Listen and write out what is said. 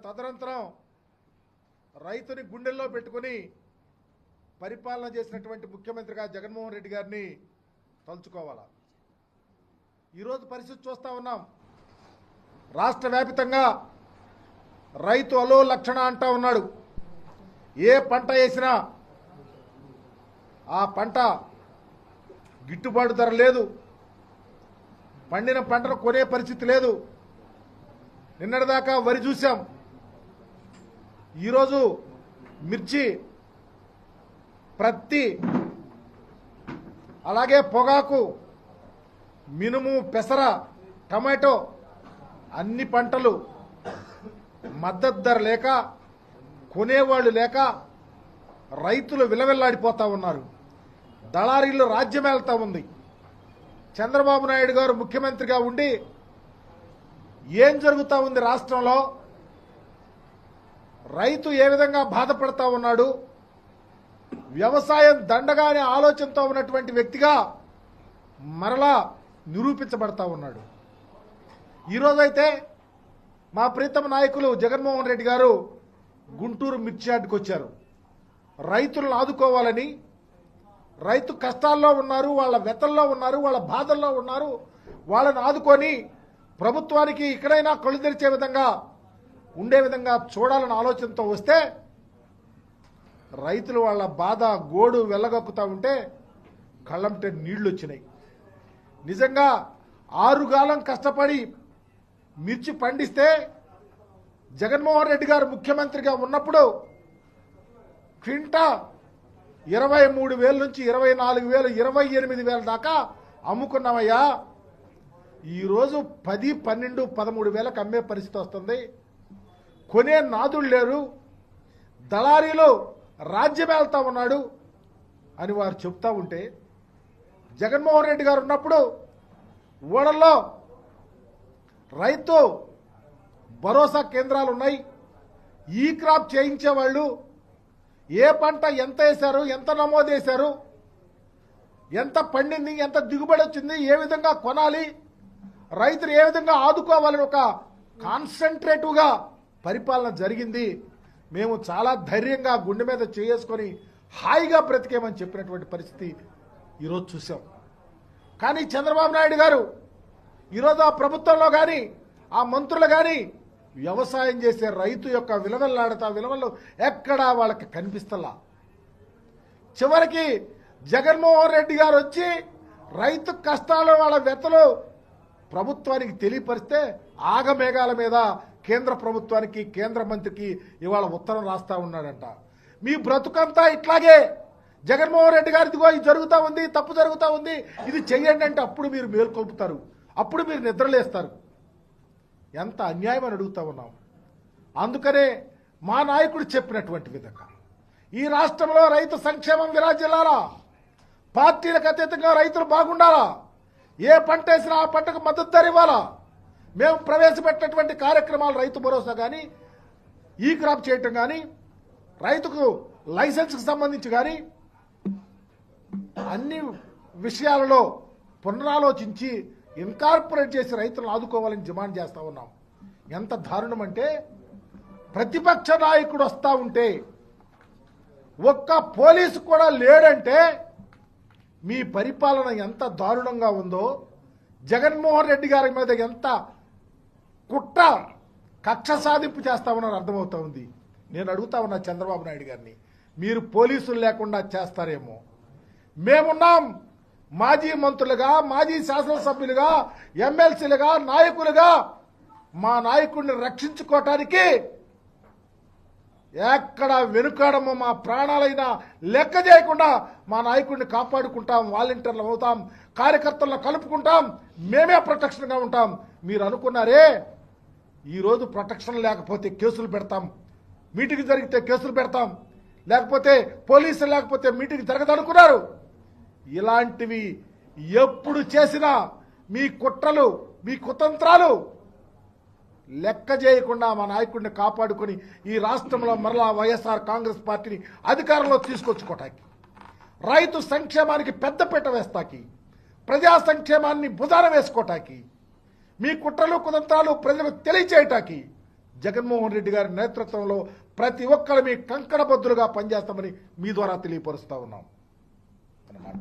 తదనంతరం రైతుని గుండెల్లో పెట్టుకుని పరిపాలన చేసినటువంటి ముఖ్యమంత్రిగా జగన్మోహన్ రెడ్డి గారిని తలుచుకోవాలా? ఈరోజు పరిస్థితి చూస్తా ఉన్నాం. రాష్ట్ర వ్యాపితంగా రైతు అలో లక్షణ అంటా ఉన్నాడు. ఏ పంట వేసినా ఆ పంట గిట్టుబాటు ధర లేదు. పండిన పంటను కొనే పరిస్థితి లేదు. నిన్నటిదాకా వరి చూసాం ఈరోజు మిర్చి ప్రత్తి అలాగే పొగాకు మినుము పెసర టమాటో అన్ని పంటలు మద్దతు ధర లేక కొనేవాళ్ళు లేక రైతులు విలవిల్లాడిపోతా ఉన్నారు. దళారీలు రాజ్యమేళ్తా ఉంది. చంద్రబాబు నాయుడు గారు ముఖ్యమంత్రిగా ఉండి ఏం జరుగుతూ ఉంది రాష్ట్రంలో? రైతు ఏ విధంగా బాధపడతా ఉన్నాడు? వ్యవసాయం దండగా అనే ఆలోచనతో ఉన్నటువంటి వ్యక్తిగా మరలా నిరూపించబడతా ఉన్నాడు. ఈరోజైతే మా ప్రీతమ నాయకులు జగన్మోహన్ రెడ్డి గారు గుంటూరు మిర్చి వచ్చారు. రైతులను ఆదుకోవాలని రైతు కష్టాల్లో ఉన్నారు వాళ్ళ వెతల్లో ఉన్నారు వాళ్ళ బాధల్లో ఉన్నారు వాళ్ళని ఆదుకొని ప్రభుత్వానికి ఇక్కడైనా కళ్ళు తెరిచే విధంగా ఉండే విధంగా చూడాలన్న ఆలోచనతో వస్తే రైతులు వాళ్ళ బాధ గోడు వెళ్ళగక్కుతా ఉంటే కళ్ళంటే నీళ్ళు వచ్చినాయి నిజంగా ఆరుగాలం కష్టపడి మిర్చి పండిస్తే జగన్మోహన్ రెడ్డి గారు ముఖ్యమంత్రిగా ఉన్నప్పుడు క్వింటా ఇరవై మూడు వేల నుంచి ఇరవై నాలుగు వేలు ఇరవై ఎనిమిది వేల దాకా అమ్ముకున్నామయ్యా. ఈరోజు పది పన్నెండు పదమూడు వేలకు అమ్మే పరిస్థితి వస్తుంది. కొనే నాదులు లేరు. దళారీలో రాజ్యమేళ్తా ఉన్నాడు అని వారు చెప్తా ఉంటే జగన్మోహన్ రెడ్డి గారు ఉన్నప్పుడు ఓడల్లో రైతు భరోసా కేంద్రాలు ఉన్నాయి. ఈ క్రాప్ చేయించేవాళ్ళు ఏ పంట ఎంత వేశారు ఎంత నమోదు వేశారు ఎంత పండింది ఎంత దిగుబడి వచ్చింది ఏ విధంగా కొనాలి రైతులు ఏ విధంగా ఆదుకోవాలని ఒక కాన్సన్ట్రేటివ్గా పరిపాలన జరిగింది. మేము చాలా ధైర్యంగా గుండె మీద చేసుకొని హాయిగా బ్రతికేమని చెప్పినటువంటి పరిస్థితి ఈరోజు చూసాం. కానీ చంద్రబాబు నాయుడు గారు ఈరోజు ఆ ప్రభుత్వంలో కానీ ఆ మంత్రులు కానీ వ్యవసాయం చేసే రైతు యొక్క విలువల్లాడతా విలువలు ఎక్కడా వాళ్ళకి కనిపిస్తలా. చివరికి జగన్మోహన్ రెడ్డి గారు వచ్చి రైతు కష్టాలు వాళ్ళ వెతలు ప్రభుత్వానికి తెలియపరిస్తే ఆగమేఘాల మీద కేంద్ర ప్రభుత్వానికి కేంద్ర మంత్రికి ఇవాళ ఉత్తరం రాస్తా ఉన్నాడంట. మీ బ్రతుకంతా ఇట్లాగే. జగన్మోహన్ రెడ్డి గారి ఇదిగో ఇది జరుగుతూ ఉంది తప్పు జరుగుతూ ఉంది ఇది చెయ్యండి అంటే అప్పుడు మీరు మేల్కొల్పుతారు అప్పుడు మీరు నిద్రలేస్తారు. ఎంత అన్యాయం అని అడుగుతా ఉన్నాం. అందుకనే మా నాయకుడు చెప్పినటువంటి విధంగా ఈ రాష్ట్రంలో రైతు సంక్షేమం విరాజిల్లాలా? పార్టీలకు అతీతంగా రైతులు బాగుండాలా? ఏ పంట వేసినా ఆ పంటకు మద్దతు ధర ఇవ్వాలా మేము ప్రవేశపెట్టినటువంటి కార్యక్రమాలు రైతు భరోసా కానీ ఈ క్రాప్ చేయటం కానీ రైతుకు లైసెన్స్కి సంబంధించి కానీ అన్ని విషయాలలో పునరాలోచించి ఇన్కార్పొరేట్ చేసి రైతులను ఆదుకోవాలని డిమాండ్ చేస్తూ ఉన్నాం. ఎంత దారుణం అంటే ప్రతిపక్ష నాయకుడు వస్తూ ఉంటే ఒక్క పోలీసు కూడా లేడంటే మీ పరిపాలన ఎంత దారుణంగా ఉందో జగన్మోహన్ రెడ్డి గారి మీద ఎంత కుట్ర కక్ష సాధింపు చేస్తామని అర్థమవుతా ఉంది. నేను అడుగుతా ఉన్నా చంద్రబాబు నాయుడు గారిని మీరు పోలీసులు లేకుండా చేస్తారేమో. మేమున్నాం మాజీ మంత్రులుగా మాజీ శాసనసభ్యులుగా ఎమ్మెల్సీలుగా నాయకులుగా. మా నాయకుడిని రక్షించుకోవటానికి ఎక్కడ వెనుకాడమో మా ప్రాణాలైనా లెక్క చేయకుండా మా నాయకుడిని కాపాడుకుంటాం వాలంటీర్లు అవుతాం కార్యకర్తలను కలుపుకుంటాం మేమే ప్రొటెక్షన్గా ఉంటాం. మీరు అనుకున్నారే ఈరోజు ప్రొటెక్షన్ లేకపోతే కేసులు పెడతాం. మీటింగ్ జరిగితే కేసులు పెడతాం. లేకపోతే పోలీసులు లేకపోతే మీటింగ్ జరగదనుకున్నారు. ఇలాంటివి ఎప్పుడు చేసినా మీ కుట్రలు మీ కుతంత్రాలు లెక్క చేయకుండా మా నాయకుడిని కాపాడుకొని ఈ రాష్ట్రంలో మరలా వైఎస్ఆర్ కాంగ్రెస్ పార్టీని అధికారంలో తీసుకొచ్చుకోటానికి రైతు సంక్షేమానికి పెద్దపీట వేస్తాకి ప్రజా సంక్షేమాన్ని బుధాన వేసుకోవటానికి మీ కుట్రలు కుదంతాలు ప్రజలకు తెలియచేయటానికి జగన్మోహన్ రెడ్డి గారి నేతృత్వంలో ప్రతి ఒక్కరు మీ కంకణబద్దులుగా పనిచేస్తామని మీ ద్వారా తెలియపరుస్తా ఉన్నాం. అన్నమాట